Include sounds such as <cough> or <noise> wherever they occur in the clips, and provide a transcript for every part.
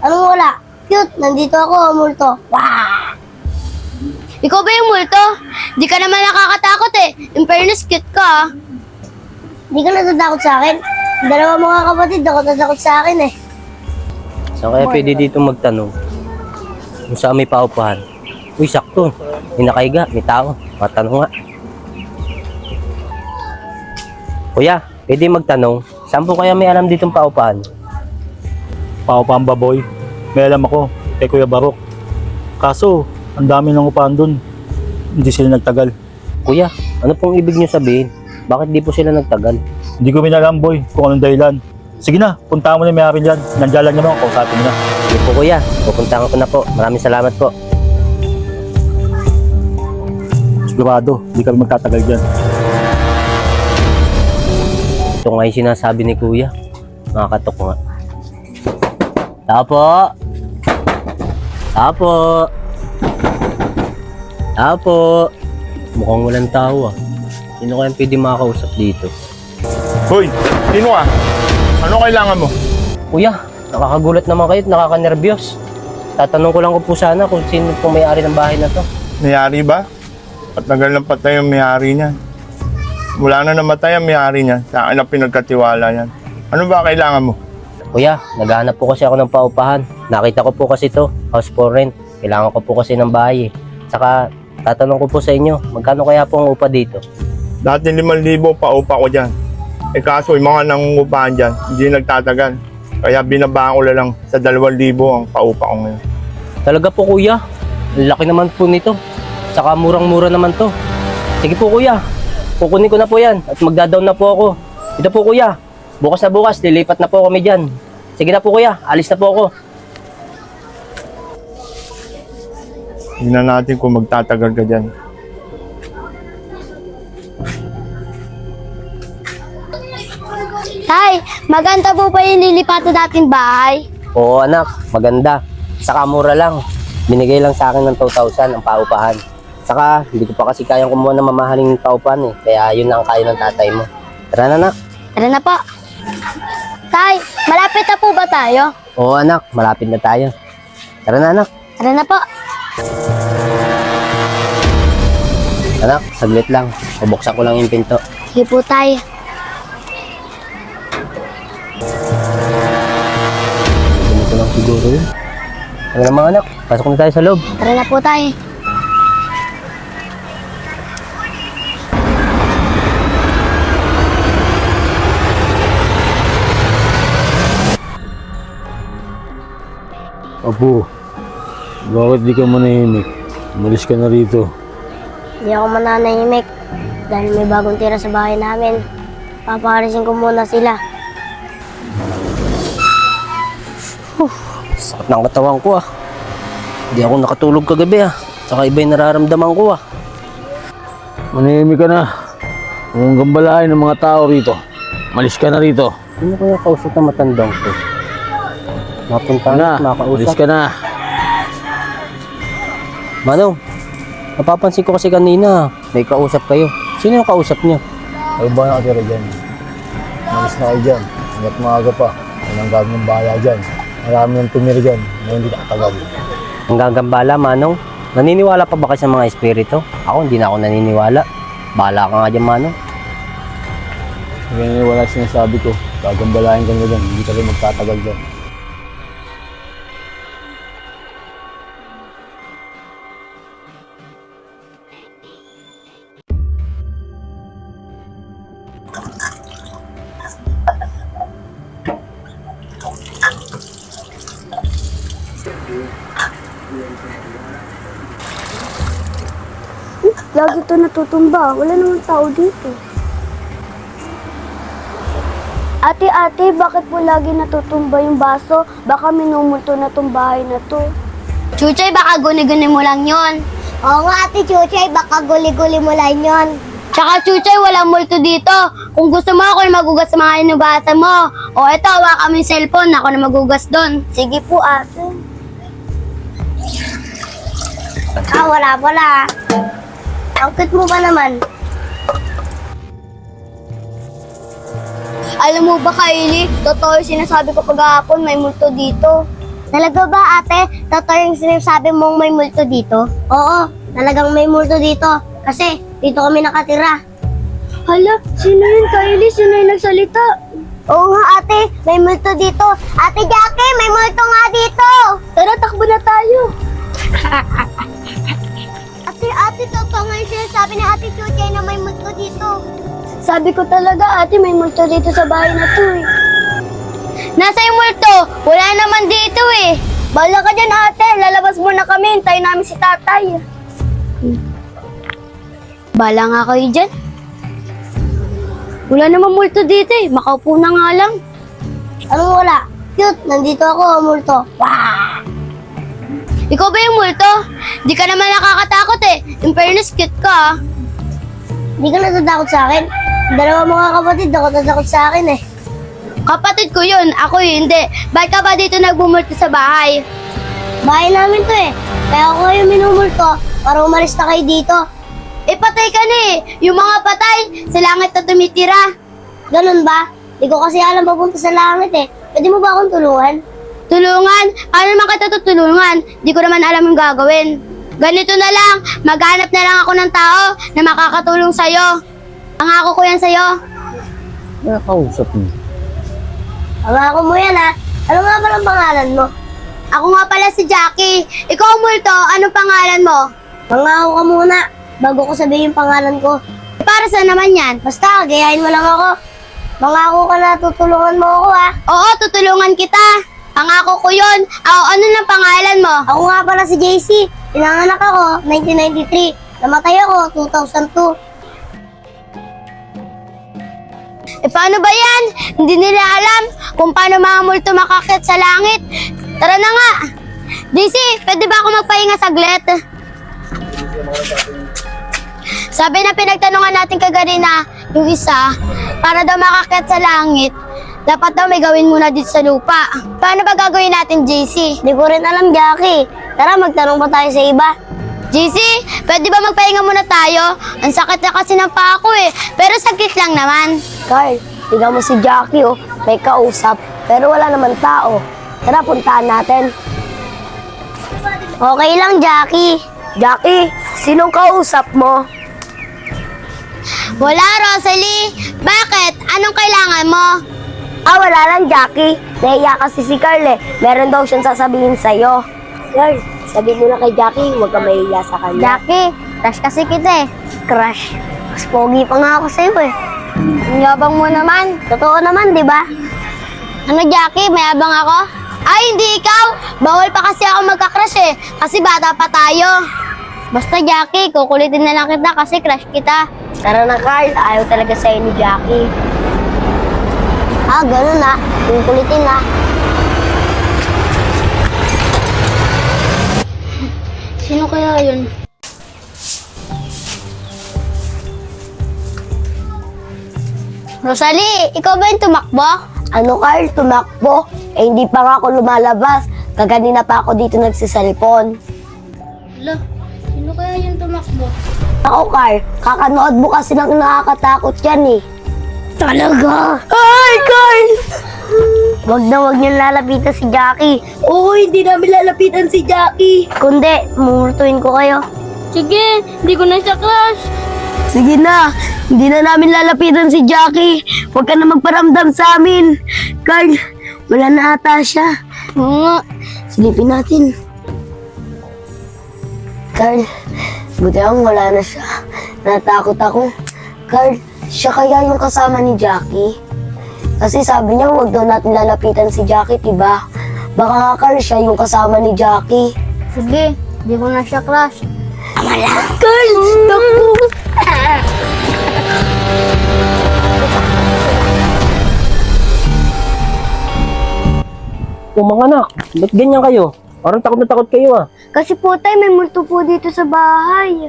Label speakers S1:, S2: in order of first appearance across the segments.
S1: Anong wala? Cute, nandito ako, multo. Wah!
S2: Ikaw ba yung multo? Di ka naman nakakatakot eh. In fairness, cute ka ah.
S1: Di ka natatakot sa akin? Dalawa mga kapatid, ako natatakot sa akin eh.
S3: Saan kaya pwede dito magtanong? Kung saan may paupahan? Uy, sakto. May nakahiga, may tao. Matanong nga. Kuya, pwede magtanong, saan po kaya may alam ditong paupahan?
S4: Paupahan ba boy? May alam ako, kay Kuya Barok. Kaso, ang dami ng upahan dun. Hindi sila nagtagal.
S3: Kuya, ano pong ibig niyo sabihin? Bakit di po sila nagtagal?
S4: Hindi ko minalam boy kung anong dahilan. Sige na, punta mo na yung may-ari dyan. Nandiyan lang naman, kausapin mo na.
S3: Sige po kuya, pupuntahan ko na po. Maraming salamat po.
S4: Sigurado, hindi kami magtatagal dyan.
S3: Ito nga yung sinasabi ni kuya. Nakakatok nga. Tao po! Tao po! Tao po! Mukhang walang tao ah. Sino kayang pwede makakausap dito?
S5: Hoy, sino ka? Ano kailangan mo?
S3: Kuya, nakakagulat naman kayo at nakakanervyos. Tatanong ko lang ko po sana kung sino po may-ari ng bahay na to.
S5: Mayari ba? At nagal na patay ang mayari niya. Mula na namatay ang mayari niya, sa akin na pinagkatiwala yan. Ano ba kailangan mo?
S3: Kuya, naghahanap po kasi ako ng paupahan. Nakita ko po kasi to, house for rent. Kailangan ko po kasi ng bahay. eh. Saka, tatanong ko po sa inyo, magkano kaya po ang upa dito?
S5: Dati 5,000 pa upa ko dyan. Eh kaso yung mga nangungupahan dyan, hindi nagtatagal. Kaya binabaan ko na lang sa 2,000 ang paupa ko ngayon.
S3: Talaga po kuya, laki naman po nito. Saka murang-mura naman to. Sige po kuya, kukunin ko na po yan at magdadown na po ako. Ito po kuya, bukas na bukas, lilipat na po kami dyan. Sige na po kuya, alis na po ako.
S5: Tingnan natin kung magtatagal ka dyan.
S2: Tay, maganda po pa yung lilipatan natin bahay.
S3: Oo anak, maganda. Saka mura lang. Binigay lang sa akin ng 2,000 ang paupahan. Saka hindi ko pa kasi kayang kumuha ng mamahaling paupahan eh. Kaya yun lang kaya ng tatay mo. Tara na anak.
S2: Tara na po. Tay, malapit na po ba tayo?
S3: Oo anak, malapit na tayo. Tara na anak.
S2: Tara na po.
S3: Anak, saglit lang. Bubuksan ko lang yung pinto.
S2: Sige po tay.
S3: Ganito lang siguro yun. Ano na mga anak, pasok na tayo sa loob.
S2: Tara na po tay.
S4: Apo, bakit di ka manahimik? Umalis ka na rito.
S1: Hindi ako mananahimik dahil may bagong tira sa bahay namin. Papakarisin ko muna sila.
S3: Sakit ng katawan ko ah. Hindi ako nakatulog kagabi ah. Saka iba yung nararamdaman ko ah.
S4: Manahimik ka na. Kung gambalain ng mga tao rito. Malis ka na rito.
S3: Sino kaya kausap na matandang ko? Mapunta na,
S4: Na,
S3: makausap.
S4: ka na.
S3: Manong, napapansin ko kasi kanina, may kausap kayo. Sino yung kausap niyo?
S4: Ay ba nakatira dyan? Malis na kayo dyan. Hanggat maaga pa. Walang gagawin ng bahala dyan. Marami nang tumira dyan. Na hindi nakatagal.
S3: Ang gagambala, Manong. Naniniwala pa ba kayo sa mga espiritu? Ako, hindi na ako naniniwala. Bahala ka nga dyan, Manong.
S4: Ganyan wala sinasabi ko. Gagambalain ka na dyan. Hindi ka rin magtatagal dyan.
S1: Natutumba. Wala namang tao dito. Ate, ate, bakit po lagi natutumba yung baso? Baka minumulto na tong bahay na to.
S2: Chuchay, baka guni-guni mo lang yon.
S1: Oo nga, ate Chuchay, baka guli-guli mo lang yon.
S2: Tsaka Chuchay, walang multo dito. Kung gusto mo, ako magugas sa mga inubasa mo. O eto, hawa kami cellphone, ako na magugas doon.
S1: Sige po, ate. Ah, wala pala. Ang cute mo ba naman?
S2: Alam mo ba, Kylie, totoo yung sinasabi ko kagahapon, may multo dito. Talaga ba ate? Totoo yung sinasabi mong may multo dito?
S1: Oo, talagang may multo dito. Kasi dito kami nakatira.
S2: Hala, sino yun Kylie? Sino yung nagsalita? Oo nga ate, may multo dito. Ate Jackie, may multo nga dito. Tara, takbo na tayo. Dito. Sabi ko talaga, ate, may multo dito sa bahay na to eh. Nasa yung multo? Wala naman dito eh. Bala ka dyan ate, lalabas muna kami, hintayin namin si tatay. Bala nga kayo dyan. Wala namang multo dito eh, makaupo na nga lang.
S1: Anong wala? Cute, nandito ako, multo. Wow!
S2: Ikaw ba yung multo? Di ka naman nakakatakot eh. In fairness, cute ka ah.
S1: Hindi ka natatakot sa akin. Dalawa mga kapatid, ako natatakot sa akin eh.
S2: Kapatid ko yun, ako yun, hindi. Ba't ka ba dito nagbumulto sa bahay?
S1: Bahay namin to eh. Kaya ako kayo minumulto para umalis na kayo dito.
S2: Eh, patay ka na eh. Yung mga patay, sa langit na tumitira.
S1: Ganun ba? Di ko kasi alam papunta sa langit eh. Pwede mo ba akong tulungan?
S2: Tulungan? Paano naman kita tutulungan? Di ko naman alam yung gagawin. Ganito na lang, maghanap na lang ako ng tao na makakatulong sa'yo. Pangako ko yan sa'yo.
S3: Nakakausap mo.
S1: Pangako mo yan ha. Ano nga ba ang pangalan mo?
S2: Ako nga pala si Jackie. Ikaw, Multo, anong pangalan mo?
S1: Pangako ka muna. Bago ko sabihin yung pangalan ko.
S2: Para saan naman yan?
S1: Basta, gayahin mo lang ako. Mangako ka na tutulungan mo ako ha.
S2: Oo, tutulungan kita. Pangako ko yun. Ako, ano ng pangalan mo?
S1: Ako nga pala si JC. Pinanganak ako 1993. Namatay ako 2002.
S2: Eh paano ba yan? Hindi nila alam kung paano mga multo makakit sa langit. Tara na nga. JC, pwede ba ako magpahinga saglit? Sabi na pinagtanungan natin kaganina, yung isa, para daw makakit sa langit, dapat daw may gawin muna dito sa lupa. Paano ba gagawin natin, JC?
S1: Di ko rin alam, Jackie. Tara, magtanong pa tayo sa iba.
S2: JC, pwede ba magpahinga muna tayo? Ang sakit na kasi ng paa ko eh, pero saglit lang naman.
S1: Carl, tingnan mo si Jackie oh. May kausap, pero wala naman tao. Tara, puntahan natin. Okay lang, Jackie. Jackie, sinong kausap mo?
S2: Wala, Rosalie. Bakit? Anong kailangan mo?
S1: Ah, wala lang, Jackie. Nahiya kasi si Carl eh. Meron daw siyang sasabihin sa'yo. Carl, sabihin mo na kay Jackie, huwag ka mahiya sa kanya.
S2: Jackie, crush kasi kita eh.
S1: Crush. Mas pogi pa nga ako sa'yo eh.
S2: Ang yabang mo naman.
S1: Totoo naman, di ba?
S2: Ano, Jackie? May abang ako? Ay, hindi ikaw. Bawal pa kasi ako magka-crush eh. Kasi bata pa tayo. Basta, Jackie, kukulitin na lang kita kasi crush kita.
S1: Tara na, Carl. Ayaw talaga sa'yo ni Jackie. Ah, ganun na. Yung kulitin na.
S2: Sino kaya yun? Rosalie, ikaw ba yung tumakbo?
S1: Ano, Carl? Tumakbo? Eh, hindi pa nga ako lumalabas. Kaganina pa ako dito nagsisalpon.
S2: Hala, sino kaya yung tumakbo?
S1: Ako, Carl. Kakanood mo kasi ng nakakatakot yan eh. Talaga? Ay, Carl! Wag na wag niyang lalapitan si Jackie. Oo, hindi namin lalapitan si Jackie. Kundi, mumurtuin ko kayo.
S2: Sige, hindi ko na siya crush.
S1: Sige na, hindi na namin lalapitan si Jackie. Huwag ka na magparamdam sa amin. Carl, wala na ata siya.
S2: Oo nga.
S1: Silipin natin. Carl, buti ang wala na siya. Natakot ako. Carl, siya kaya yung kasama ni Jackie? Kasi sabi niya huwag daw natin lalapitan si Jackie, diba? Baka nga Carl, siya yung kasama ni Jackie.
S2: Sige, hindi ko na siya crush.
S1: Carl, naku!
S3: O mga anak, ba't ganyan kayo? Parang takot na takot kayo ah.
S2: Kasi po tay, may multo po dito sa bahay.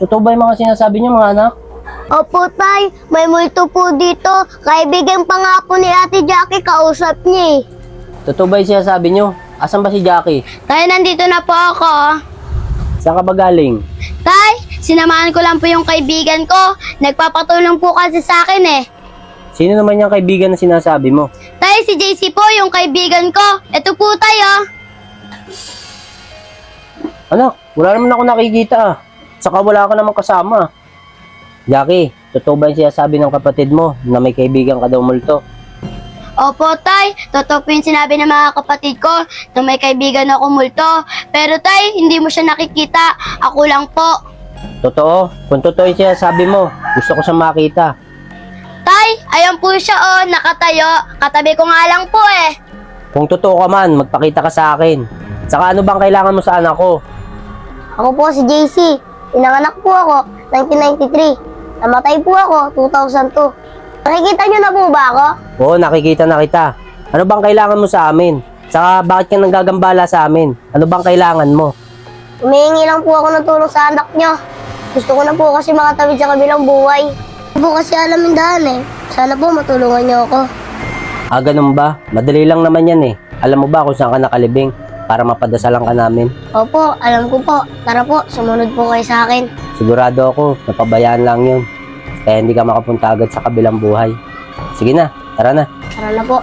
S3: Totoo ba yung mga sinasabi niyo mga anak?
S2: Opo tay, may multo po dito. Kaibigan pa nga po ni Ate Jackie, kausap niya eh.
S3: Totoo ba yung sinasabi niyo? Asan ba si Jackie?
S2: Tay, nandito na po ako.
S3: Saan ka ba galing?
S2: Tay, sinamahan ko lang po yung kaibigan ko. Nagpapatulong po kasi sa akin eh.
S3: Sino naman yung kaibigan na sinasabi mo?
S2: Tay, si JC po yung kaibigan ko. Ito po tayo.
S3: Anak, wala naman ako nakikita ah. Saka wala ka naman kasama. Jackie, totoo ba yung sinasabi ng kapatid mo na may kaibigan ka daw multo?
S2: Opo, Tay. Totoo po yung sinabi ng mga kapatid ko na may kaibigan ako multo. Pero, Tay, hindi mo siya nakikita. Ako lang po.
S3: Totoo? Kung totoo yung sinasabi mo, gusto ko siya makita.
S2: Tay, ayan po siya oh, nakatayo. Katabi ko nga lang po eh.
S3: Kung totoo ka man, magpakita ka sa akin. Saka ano bang kailangan mo sa anak ko?
S1: Ako po si JC. Pinanganak po ako 1993. Namatay po ako 2002. Nakikita niyo na po ba ako?
S3: Oo, nakikita na kita. Ano bang kailangan mo sa amin? Saka bakit ka nanggagambala sa amin? Ano bang kailangan mo?
S1: Humihingi lang po ako ng tulong sa anak niyo. Gusto ko na po kasi makatawid sa kabilang buhay. Hindi po kasi alam yung daan eh. Sana po matulungan niyo ako.
S3: Ah, ganun ba? Madali lang naman yan eh. Alam mo ba kung saan ka nakalibing para mapadasalan ka namin?
S1: Opo, alam ko po. Tara po, sumunod po kayo sa akin.
S3: Sigurado ako, napabayaan lang yun. Kaya hindi ka makapunta agad sa kabilang buhay. Sige na, tara na.
S1: Tara na po.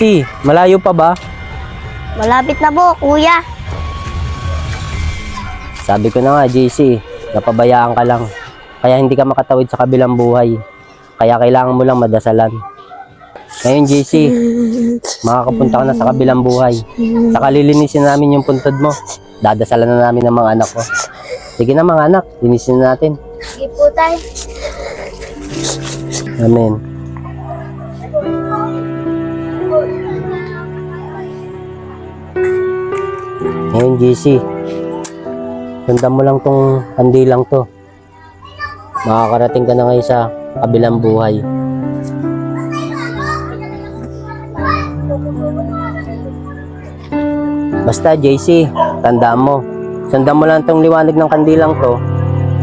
S3: Si, malayo pa ba?
S1: Malapit na po, kuya.
S3: Sabi ko na nga, JC, napabayaan ka lang. Kaya hindi ka makatawid sa kabilang buhay. Kaya kailangan mo lang madasalan. Ngayon, JC, makakapunta ka na sa kabilang buhay. Saka lilinisin namin yung puntod mo. Dadasalan na namin ng mga anak ko. Sige na mga anak, linisin na natin.
S2: Sige po, Tay.
S3: Amen. Ngayon, JC, sundan mo lang tong kandilang to. Makakarating ka na ngayon sa kabilang buhay. Basta, JC, tandaan mo. Sundan mo lang tong liwanag ng kandilang to.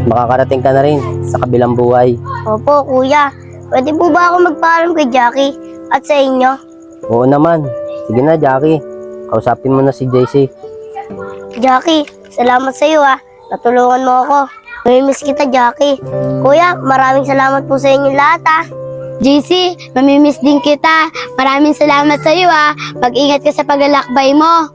S3: Makakarating ka na rin sa kabilang buhay.
S1: Opo, kuya. Pwede po ba ako magpaalam kay Jackie at sa inyo?
S3: Oo naman. Sige na, Jackie. Kausapin mo na si JC.
S1: Jackie, salamat sa iyo ah. Natulungan mo ako. Namimiss kita, Jackie. Kuya, maraming salamat po sa inyo lahat ah.
S2: JC, mamimiss din kita. Maraming salamat sa iyo ah. Mag-ingat ka sa paglalakbay mo.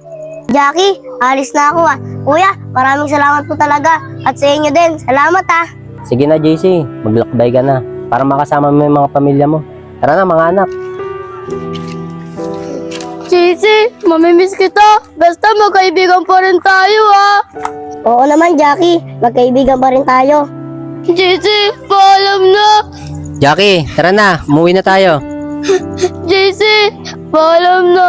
S1: Jackie, alis na ako ah. Kuya, maraming salamat po talaga. At sa inyo din, salamat ah.
S3: Sige na, JC. Maglakbay ka na. Para makasama mo yung mga pamilya mo. Tara na, mga anak.
S2: JC, mamimiss kita. Basta magkaibigan pa rin tayo ah.
S1: Oo naman, Jackie. Magkaibigan pa rin tayo.
S2: JC, paalam na.
S3: Jackie, tara na. Umuwi na tayo. <laughs>
S2: JC, paalam na.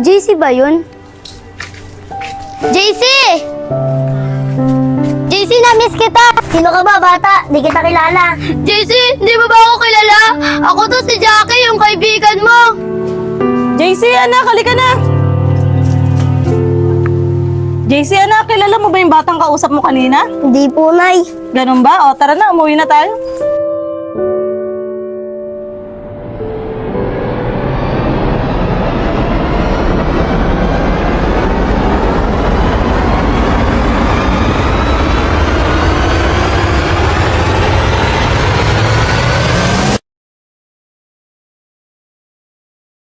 S2: Si JC ba yun? JC! JC, na-miss kita!
S1: Sino ka ba, bata? Di kita kilala.
S2: JC, hindi mo ba ako kilala? Ako to si Jackie, yung kaibigan mo.
S6: JC, anak, halika na. JC, anak, kilala mo ba yung batang kausap mo kanina?
S1: Hindi po, Nay.
S6: Ganun ba? O, tara na, umuwi na tayo.